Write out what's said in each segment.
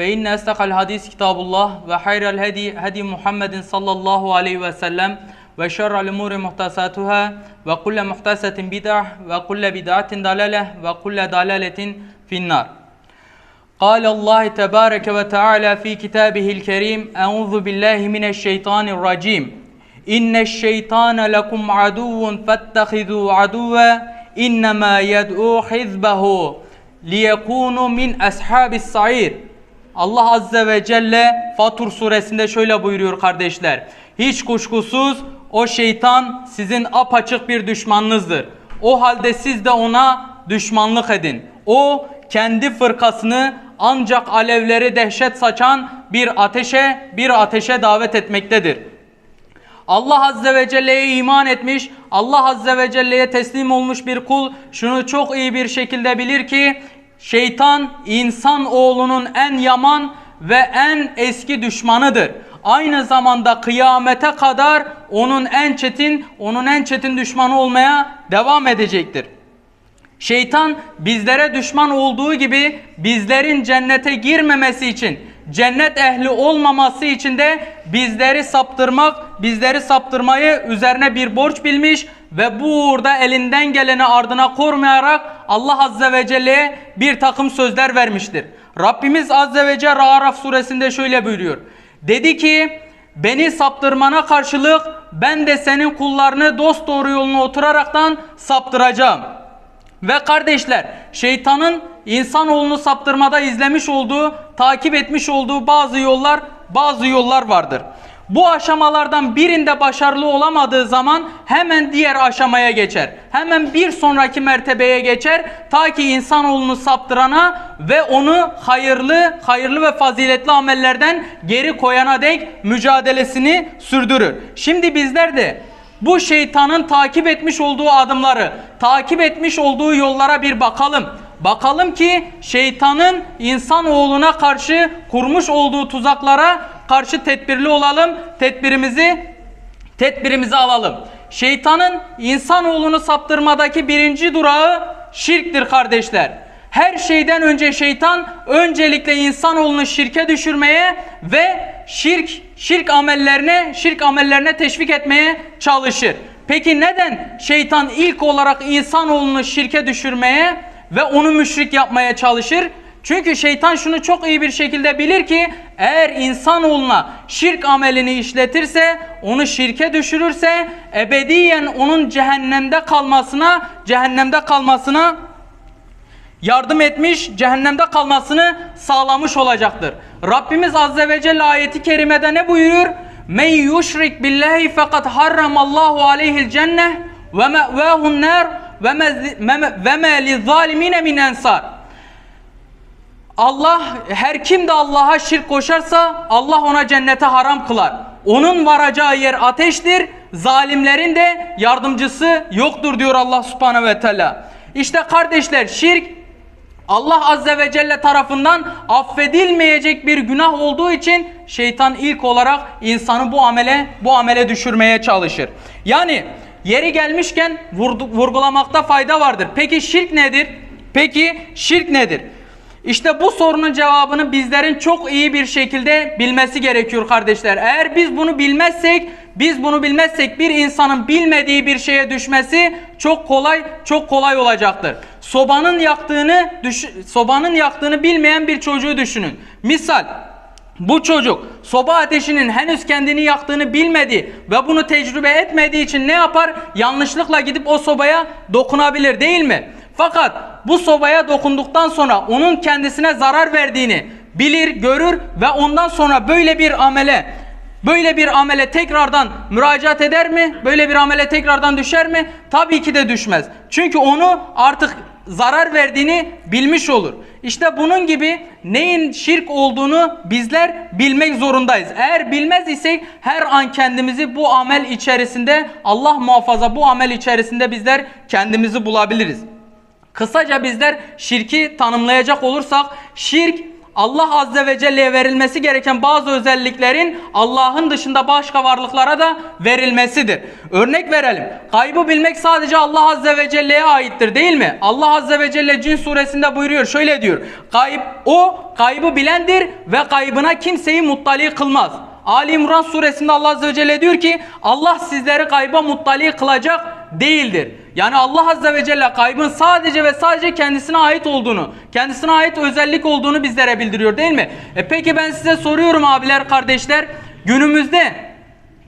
فإن أصدق الحديث كتاب الله وخير الهدي هدي محمد صلى الله عليه وسلم وشر الأمور محدثاتها وكل محدثة بدعة وكل بدعة ضلالة وكل ضلالة في النار. قال الله تبارك وتعالى في كتابه الكريم أعوذ بالله من الشيطان الرجيم. إن الشيطان لكم عدو فاتخذوا عدوا إنما يدعو حزبه ليكونوا من أصحاب السعير. Allah Azze ve Celle Fatur suresinde şöyle buyuruyor kardeşler. Hiç kuşkusuz o şeytan sizin apaçık bir düşmanınızdır. O halde siz de ona düşmanlık edin. O kendi fırkasını ancak alevleri dehşet saçan bir ateşe, bir ateşe davet etmektedir. Allah Azze ve Celle'ye iman etmiş, Allah Azze ve Celle'ye teslim olmuş bir kul şunu çok iyi bir şekilde bilir ki şeytan insan oğlunun en yaman ve en eski düşmanıdır. Aynı zamanda kıyamete kadar onun en çetin, onun en çetin düşmanı olmaya devam edecektir. Şeytan bizlere düşman olduğu gibi bizlerin cennete girmemesi için, cennet ehli olmaması için de bizleri saptırmak, bizleri saptırmayı üzerine bir borç bilmiş ve bu uğurda elinden geleni ardına kormayarak Allah Azze ve Celle'ye bir takım sözler vermiştir. Rabbimiz Azze ve Celle Araf suresinde şöyle buyuruyor. Dedi ki beni saptırmana karşılık ben de senin kullarını dost doğru yoluna oturaraktan saptıracağım. Ve kardeşler şeytanın insanoğlunu saptırmada izlemiş olduğu, takip etmiş olduğu bazı yollar, bazı yollar vardır. Bu aşamalardan birinde başarılı olamadığı zaman hemen diğer aşamaya geçer. Hemen bir sonraki mertebeye geçer ta ki insanoğlunu saptırana ve onu hayırlı, hayırlı ve faziletli amellerden geri koyana dek mücadelesini sürdürür. Şimdi bizler de bu şeytanın takip etmiş olduğu adımları, takip etmiş olduğu yollara bir bakalım. Bakalım ki şeytanın insanoğluna karşı kurmuş olduğu tuzaklara karşı tedbirli olalım. Tedbirimizi tedbirimizi alalım. Şeytanın insanoğlunu saptırmadaki birinci durağı şirktir kardeşler. Her şeyden önce şeytan öncelikle insanoğlunu şirke düşürmeye ve şirk şirk amellerine şirk amellerine teşvik etmeye çalışır. Peki neden şeytan ilk olarak insanoğlunu şirke düşürmeye ve onu müşrik yapmaya çalışır? Çünkü şeytan şunu çok iyi bir şekilde bilir ki eğer insanoğluna şirk amelini işletirse, onu şirke düşürürse ebediyen onun cehennemde kalmasına, cehennemde kalmasına yardım etmiş, cehennemde kalmasını sağlamış olacaktır. Rabbimiz Azze ve Celle ayeti kerimede ne buyuruyor? Men yuşrik billahi fakat harramallahu aleyhil cenneh ve me'vâhun nar ve me lizalimine min ensar. Allah her kim de Allah'a şirk koşarsa Allah ona cennete haram kılar. Onun varacağı yer ateştir. Zalimlerin de yardımcısı yoktur diyor Allah Subhanahu ve Teala. İşte kardeşler şirk Allah Azze ve Celle tarafından affedilmeyecek bir günah olduğu için şeytan ilk olarak insanı bu amele bu amele düşürmeye çalışır. Yani yeri gelmişken vurgulamakta fayda vardır. Peki şirk nedir? Peki şirk nedir? İşte bu sorunun cevabını bizlerin çok iyi bir şekilde bilmesi gerekiyor kardeşler. Eğer biz bunu bilmezsek, biz bunu bilmezsek bir insanın bilmediği bir şeye düşmesi çok kolay, çok kolay olacaktır. Sobanın yaktığını düş- sobanın yaktığını bilmeyen bir çocuğu düşünün. Misal bu çocuk soba ateşinin henüz kendini yaktığını bilmediği ve bunu tecrübe etmediği için ne yapar? Yanlışlıkla gidip o sobaya dokunabilir değil mi? Fakat bu sobaya dokunduktan sonra onun kendisine zarar verdiğini bilir, görür ve ondan sonra böyle bir amele böyle bir amele tekrardan müracaat eder mi? Böyle bir amele tekrardan düşer mi? Tabii ki de düşmez. Çünkü onu artık zarar verdiğini bilmiş olur. İşte bunun gibi neyin şirk olduğunu bizler bilmek zorundayız. Eğer bilmez isek her an kendimizi bu amel içerisinde Allah muhafaza bu amel içerisinde bizler kendimizi bulabiliriz. Kısaca bizler şirki tanımlayacak olursak şirk Allah Azze ve Celle'ye verilmesi gereken bazı özelliklerin Allah'ın dışında başka varlıklara da verilmesidir. Örnek verelim. Kaybı bilmek sadece Allah Azze ve Celle'ye aittir değil mi? Allah Azze ve Celle Cin suresinde buyuruyor. Şöyle diyor. Kayıp o kaybı bilendir ve kaybına kimseyi muttali kılmaz. Ali İmran suresinde Allah Azze ve Celle diyor ki Allah sizleri kayba muttali kılacak değildir. Yani Allah Azze ve Celle kaybın sadece ve sadece kendisine ait olduğunu, kendisine ait özellik olduğunu bizlere bildiriyor değil mi? E peki ben size soruyorum abiler, kardeşler. Günümüzde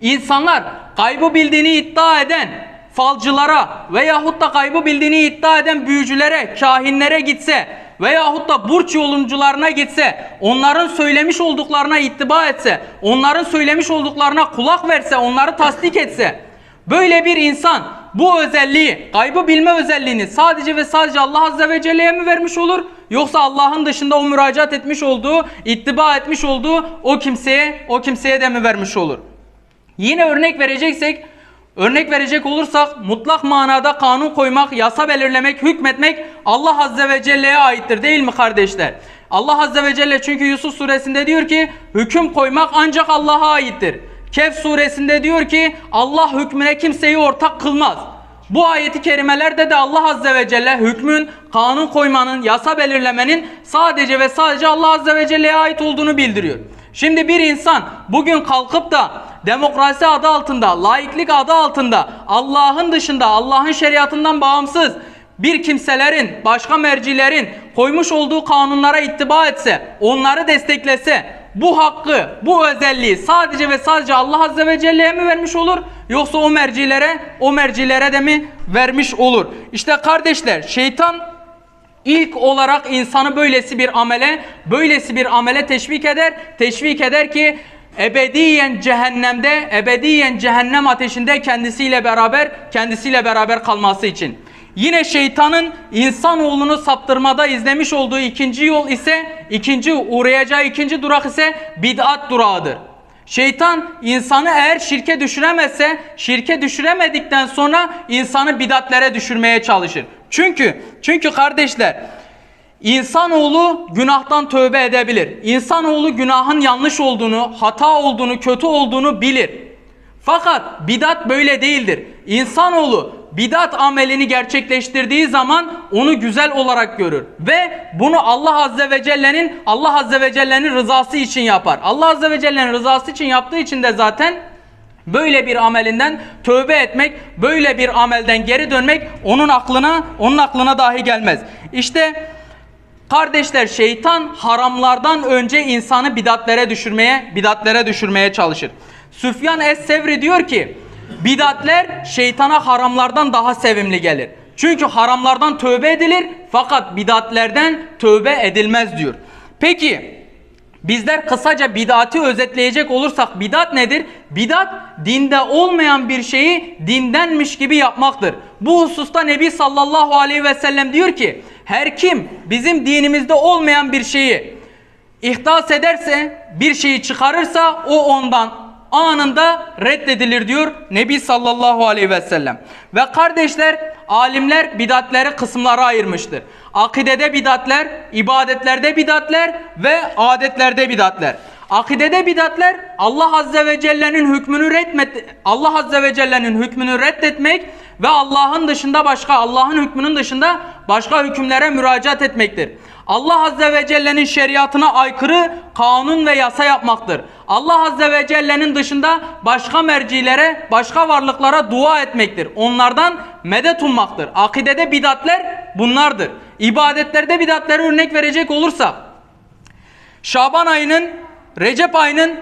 insanlar kaybı bildiğini iddia eden falcılara veyahut da kaybı bildiğini iddia eden büyücülere, kahinlere gitse veyahut da burç yolumcularına gitse, onların söylemiş olduklarına ittiba etse, onların söylemiş olduklarına kulak verse, onları tasdik etse, böyle bir insan bu özelliği, kaybı bilme özelliğini sadece ve sadece Allah Azze ve Celle'ye mi vermiş olur? Yoksa Allah'ın dışında o müracaat etmiş olduğu, ittiba etmiş olduğu o kimseye, o kimseye de mi vermiş olur? Yine örnek vereceksek, örnek verecek olursak mutlak manada kanun koymak, yasa belirlemek, hükmetmek Allah Azze ve Celle'ye aittir değil mi kardeşler? Allah Azze ve Celle çünkü Yusuf suresinde diyor ki hüküm koymak ancak Allah'a aittir. Kehf suresinde diyor ki Allah hükmüne kimseyi ortak kılmaz. Bu ayeti kerimelerde de Allah Azze ve Celle hükmün, kanun koymanın, yasa belirlemenin sadece ve sadece Allah Azze ve Celle'ye ait olduğunu bildiriyor. Şimdi bir insan bugün kalkıp da demokrasi adı altında, laiklik adı altında, Allah'ın dışında, Allah'ın şeriatından bağımsız bir kimselerin, başka mercilerin koymuş olduğu kanunlara ittiba etse, onları desteklese, bu hakkı, bu özelliği sadece ve sadece Allah Azze ve Celle'ye mi vermiş olur? Yoksa o mercilere, o mercilere de mi vermiş olur? İşte kardeşler, şeytan İlk olarak insanı böylesi bir amele, böylesi bir amele teşvik eder. Teşvik eder ki ebediyen cehennemde, ebediyen cehennem ateşinde kendisiyle beraber, kendisiyle beraber kalması için. Yine şeytanın insanoğlunu saptırmada izlemiş olduğu ikinci yol ise, ikinci uğrayacağı ikinci durak ise bid'at durağıdır. Şeytan insanı eğer şirke düşüremezse, şirke düşüremedikten sonra insanı bidatlere düşürmeye çalışır. Çünkü çünkü kardeşler insanoğlu günahtan tövbe edebilir. İnsanoğlu günahın yanlış olduğunu, hata olduğunu, kötü olduğunu bilir. Fakat bidat böyle değildir. İnsanoğlu bidat amelini gerçekleştirdiği zaman onu güzel olarak görür ve bunu Allah Azze ve Celle'nin Allah Azze ve Celle'nin rızası için yapar. Allah Azze ve Celle'nin rızası için yaptığı için de zaten böyle bir amelinden tövbe etmek, böyle bir amelden geri dönmek onun aklına onun aklına dahi gelmez. İşte Kardeşler şeytan haramlardan önce insanı bidatlere düşürmeye, bidatlere düşürmeye çalışır. Süfyan Es-Sevri diyor ki, bidatler şeytana haramlardan daha sevimli gelir. Çünkü haramlardan tövbe edilir fakat bidatlerden tövbe edilmez diyor. Peki Bizler kısaca bidati özetleyecek olursak bidat nedir? Bidat dinde olmayan bir şeyi dindenmiş gibi yapmaktır. Bu hususta Nebi sallallahu aleyhi ve sellem diyor ki her kim bizim dinimizde olmayan bir şeyi ihdas ederse bir şeyi çıkarırsa o ondan anında reddedilir diyor Nebi sallallahu aleyhi ve sellem. Ve kardeşler alimler bidatleri kısımlara ayırmıştır. Akidede bidatler, ibadetlerde bidatler ve adetlerde bidatler. Akidede bidatler Allah Azze ve Celle'nin hükmünü reddetmek, Allah Azze ve Celle'nin hükmünü reddetmek ve Allah'ın dışında başka, Allah'ın hükmünün dışında başka hükümlere müracaat etmektir. Allah Azze ve Celle'nin şeriatına aykırı kanun ve yasa yapmaktır. Allah Azze ve Celle'nin dışında başka mercilere, başka varlıklara dua etmektir. Onlardan medet ummaktır. Akidede bidatler bunlardır. İbadetlerde bidatlere örnek verecek olursak, Şaban ayının, Recep ayının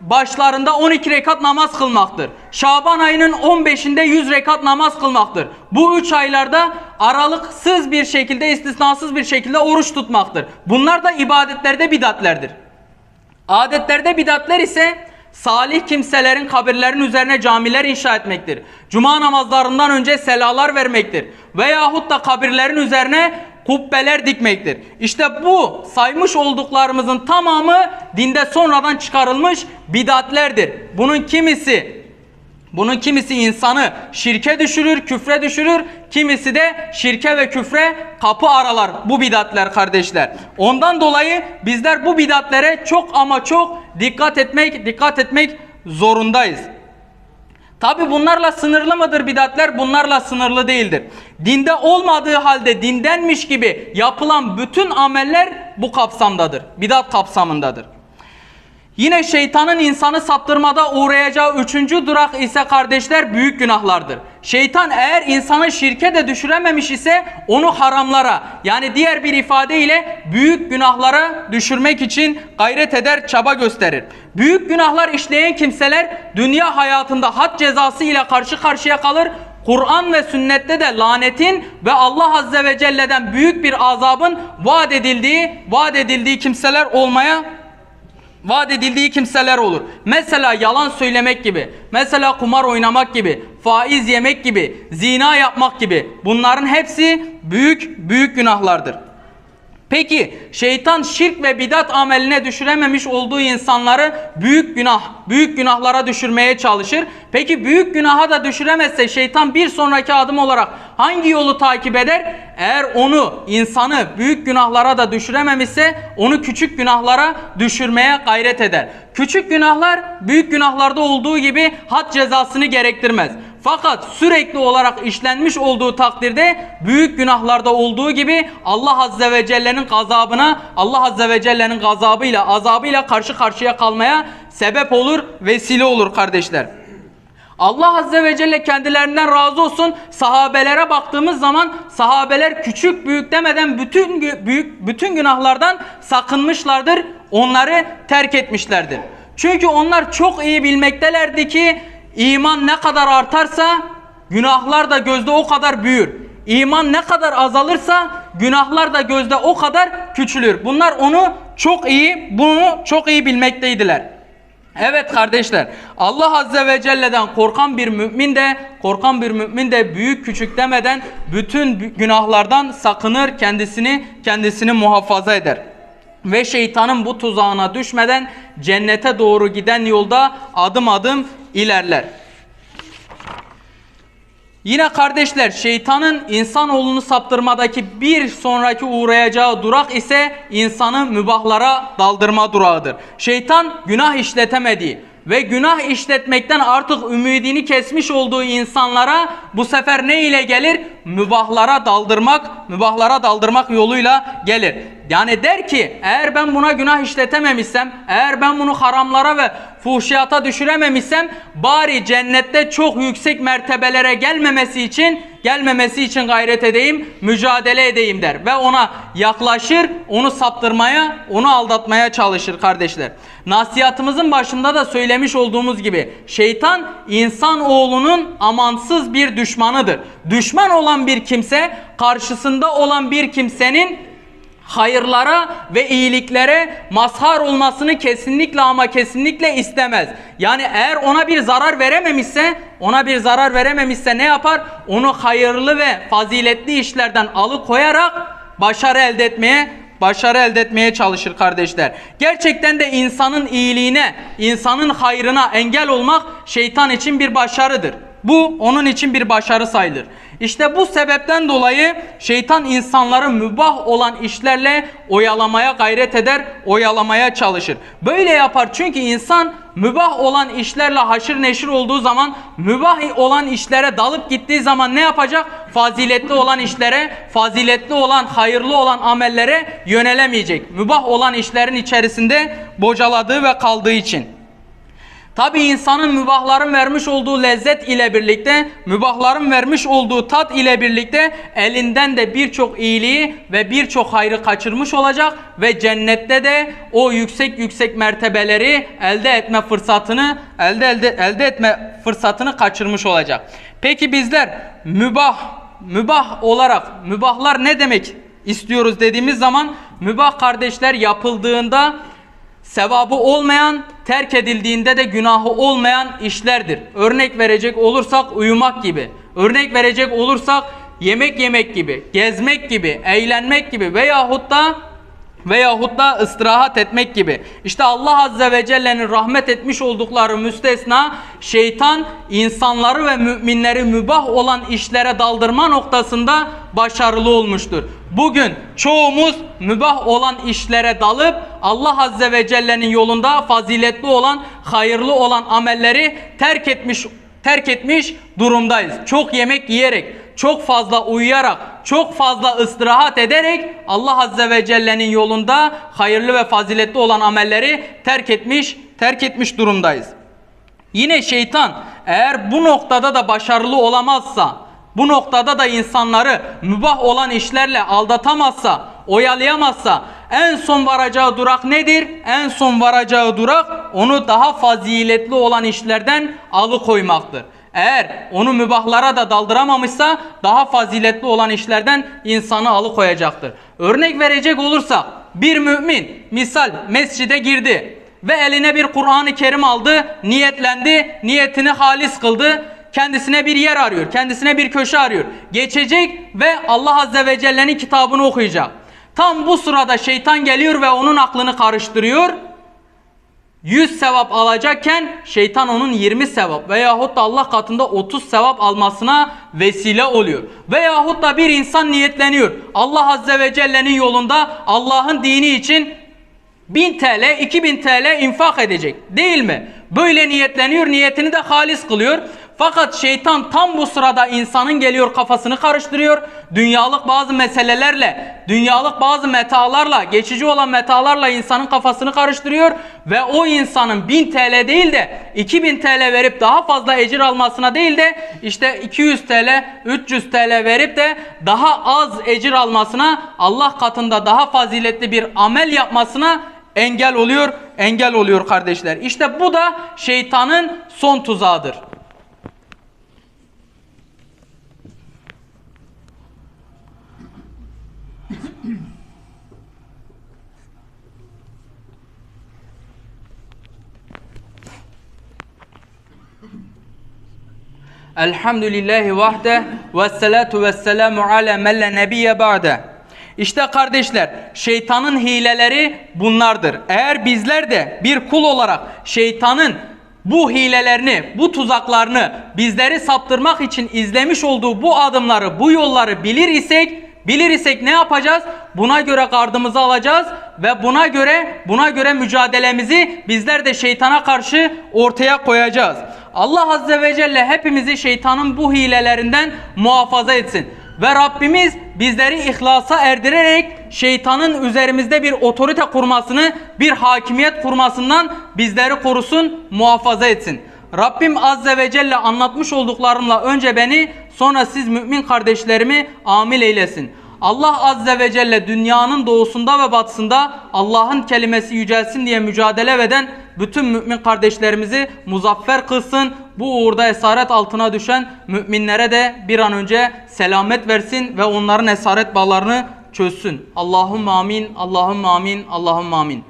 başlarında 12 rekat namaz kılmaktır. Şaban ayının 15'inde 100 rekat namaz kılmaktır. Bu 3 aylarda aralıksız bir şekilde, istisnasız bir şekilde oruç tutmaktır. Bunlar da ibadetlerde bidatlerdir. Adetlerde bidatler ise salih kimselerin kabirlerin üzerine camiler inşa etmektir. Cuma namazlarından önce selalar vermektir. Veyahut da kabirlerin üzerine kubbeler dikmektir. İşte bu saymış olduklarımızın tamamı dinde sonradan çıkarılmış bidatlerdir. Bunun kimisi bunun kimisi insanı şirke düşürür, küfre düşürür. Kimisi de şirke ve küfre kapı aralar bu bidatler kardeşler. Ondan dolayı bizler bu bidatlere çok ama çok dikkat etmek, dikkat etmek zorundayız. Tabi bunlarla sınırlı mıdır bidatler? Bunlarla sınırlı değildir. Dinde olmadığı halde dindenmiş gibi yapılan bütün ameller bu kapsamdadır. Bidat kapsamındadır. Yine şeytanın insanı saptırmada uğrayacağı üçüncü durak ise kardeşler büyük günahlardır. Şeytan eğer insanı şirke de düşürememiş ise onu haramlara yani diğer bir ifadeyle büyük günahlara düşürmek için gayret eder, çaba gösterir. Büyük günahlar işleyen kimseler dünya hayatında had cezası ile karşı karşıya kalır. Kur'an ve sünnette de lanetin ve Allah Azze ve Celle'den büyük bir azabın vaat edildiği, vaat edildiği kimseler olmaya vaat edildiği kimseler olur. Mesela yalan söylemek gibi, mesela kumar oynamak gibi, faiz yemek gibi, zina yapmak gibi bunların hepsi büyük büyük günahlardır. Peki şeytan şirk ve bidat ameline düşürememiş olduğu insanları büyük günah, büyük günahlara düşürmeye çalışır. Peki büyük günaha da düşüremezse şeytan bir sonraki adım olarak hangi yolu takip eder? Eğer onu insanı büyük günahlara da düşürememişse onu küçük günahlara düşürmeye gayret eder. Küçük günahlar büyük günahlarda olduğu gibi had cezasını gerektirmez. Fakat sürekli olarak işlenmiş olduğu takdirde büyük günahlarda olduğu gibi Allah Azze ve Celle'nin gazabına, Allah Azze ve Celle'nin gazabıyla, azabıyla karşı karşıya kalmaya sebep olur, vesile olur kardeşler. Allah Azze ve Celle kendilerinden razı olsun. Sahabelere baktığımız zaman sahabeler küçük büyük demeden bütün büyük bütün günahlardan sakınmışlardır. Onları terk etmişlerdir. Çünkü onlar çok iyi bilmektelerdi ki İman ne kadar artarsa günahlar da gözde o kadar büyür. İman ne kadar azalırsa günahlar da gözde o kadar küçülür. Bunlar onu çok iyi, bunu çok iyi bilmekteydiler. Evet kardeşler Allah Azze ve Celle'den korkan bir mümin de korkan bir mümin de büyük küçük demeden bütün günahlardan sakınır kendisini kendisini muhafaza eder. Ve şeytanın bu tuzağına düşmeden cennete doğru giden yolda adım adım ilerler. Yine kardeşler şeytanın insanoğlunu saptırmadaki bir sonraki uğrayacağı durak ise insanı mübahlara daldırma durağıdır. Şeytan günah işletemediği ve günah işletmekten artık ümidini kesmiş olduğu insanlara bu sefer ne ile gelir? Mübahlara daldırmak, mübahlara daldırmak yoluyla gelir. Yani der ki eğer ben buna günah işletememişsem, eğer ben bunu haramlara ve fuhşiyata düşürememişsem bari cennette çok yüksek mertebelere gelmemesi için gelmemesi için gayret edeyim, mücadele edeyim der ve ona yaklaşır, onu saptırmaya, onu aldatmaya çalışır kardeşler. Nasihatımızın başında da söylemiş olduğumuz gibi şeytan insan oğlunun amansız bir düşmanıdır. Düşman olan bir kimse karşısında olan bir kimsenin hayırlara ve iyiliklere mazhar olmasını kesinlikle ama kesinlikle istemez. Yani eğer ona bir zarar verememişse, ona bir zarar verememişse ne yapar? Onu hayırlı ve faziletli işlerden alıkoyarak başarı elde etmeye başarı elde etmeye çalışır kardeşler. Gerçekten de insanın iyiliğine, insanın hayrına engel olmak şeytan için bir başarıdır. Bu onun için bir başarı sayılır. İşte bu sebepten dolayı şeytan insanları mübah olan işlerle oyalamaya gayret eder, oyalamaya çalışır. Böyle yapar çünkü insan mübah olan işlerle haşır neşir olduğu zaman, mübah olan işlere dalıp gittiği zaman ne yapacak? Faziletli olan işlere, faziletli olan, hayırlı olan amellere yönelemeyecek. Mübah olan işlerin içerisinde bocaladığı ve kaldığı için. Tabi insanın mübahların vermiş olduğu lezzet ile birlikte, mübahların vermiş olduğu tat ile birlikte elinden de birçok iyiliği ve birçok hayrı kaçırmış olacak ve cennette de o yüksek yüksek mertebeleri elde etme fırsatını elde elde elde etme fırsatını kaçırmış olacak. Peki bizler mübah mübah olarak mübahlar ne demek istiyoruz dediğimiz zaman mübah kardeşler yapıldığında sevabı olmayan, terk edildiğinde de günahı olmayan işlerdir. Örnek verecek olursak uyumak gibi. Örnek verecek olursak yemek yemek gibi, gezmek gibi, eğlenmek gibi veyahut da veyahut da istirahat etmek gibi. İşte Allah Azze ve Celle'nin rahmet etmiş oldukları müstesna şeytan insanları ve müminleri mübah olan işlere daldırma noktasında başarılı olmuştur. Bugün çoğumuz mübah olan işlere dalıp Allah Azze ve Celle'nin yolunda faziletli olan, hayırlı olan amelleri terk etmiş terk etmiş durumdayız. Çok yemek yiyerek, çok fazla uyuyarak, çok fazla istirahat ederek Allah Azze ve Celle'nin yolunda hayırlı ve faziletli olan amelleri terk etmiş, terk etmiş durumdayız. Yine şeytan eğer bu noktada da başarılı olamazsa, bu noktada da insanları mübah olan işlerle aldatamazsa, oyalayamazsa en son varacağı durak nedir? En son varacağı durak onu daha faziletli olan işlerden alıkoymaktır. Eğer onu mübahlara da daldıramamışsa daha faziletli olan işlerden insanı alıkoyacaktır. Örnek verecek olursak bir mümin misal mescide girdi ve eline bir Kur'an-ı Kerim aldı, niyetlendi, niyetini halis kıldı kendisine bir yer arıyor. Kendisine bir köşe arıyor. Geçecek ve Allah Azze ve Celle'nin kitabını okuyacak. Tam bu sırada şeytan geliyor ve onun aklını karıştırıyor. 100 sevap alacakken şeytan onun 20 sevap veyahut da Allah katında 30 sevap almasına vesile oluyor. Veyahut da bir insan niyetleniyor. Allah Azze ve Celle'nin yolunda Allah'ın dini için 1000 TL, 2000 TL infak edecek değil mi? Böyle niyetleniyor, niyetini de halis kılıyor. Fakat şeytan tam bu sırada insanın geliyor kafasını karıştırıyor. Dünyalık bazı meselelerle, dünyalık bazı metalarla, geçici olan metalarla insanın kafasını karıştırıyor. Ve o insanın 1000 TL değil de 2000 TL verip daha fazla ecir almasına değil de işte 200 TL, 300 TL verip de daha az ecir almasına, Allah katında daha faziletli bir amel yapmasına engel oluyor, engel oluyor kardeşler. İşte bu da şeytanın son tuzağıdır. Elhamdülillahi vahde ve salatu ve selamu ala melle nebiye ba'de. İşte kardeşler şeytanın hileleri bunlardır. Eğer bizler de bir kul olarak şeytanın bu hilelerini, bu tuzaklarını bizleri saptırmak için izlemiş olduğu bu adımları, bu yolları bilir isek Bilir isek ne yapacağız? Buna göre gardımızı alacağız ve buna göre buna göre mücadelemizi bizler de şeytana karşı ortaya koyacağız. Allah Azze ve Celle hepimizi şeytanın bu hilelerinden muhafaza etsin. Ve Rabbimiz bizleri ihlasa erdirerek şeytanın üzerimizde bir otorite kurmasını, bir hakimiyet kurmasından bizleri korusun, muhafaza etsin. Rabbim Azze ve Celle anlatmış olduklarımla önce beni sonra siz mümin kardeşlerimi amil eylesin. Allah Azze ve Celle dünyanın doğusunda ve batısında Allah'ın kelimesi yücelsin diye mücadele eden bütün mümin kardeşlerimizi muzaffer kılsın. Bu uğurda esaret altına düşen müminlere de bir an önce selamet versin ve onların esaret bağlarını çözsün. Allahümme amin, Allahümme amin, Allahümme amin.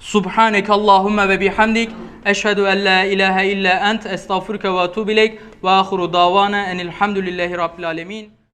Subhaneke Allahümme ve bihamdik. Eşhedü en la ilahe illa ent. Estağfurke ve etûbü ileyk. Ve ahiru davana enilhamdülillahi rabbil alemin.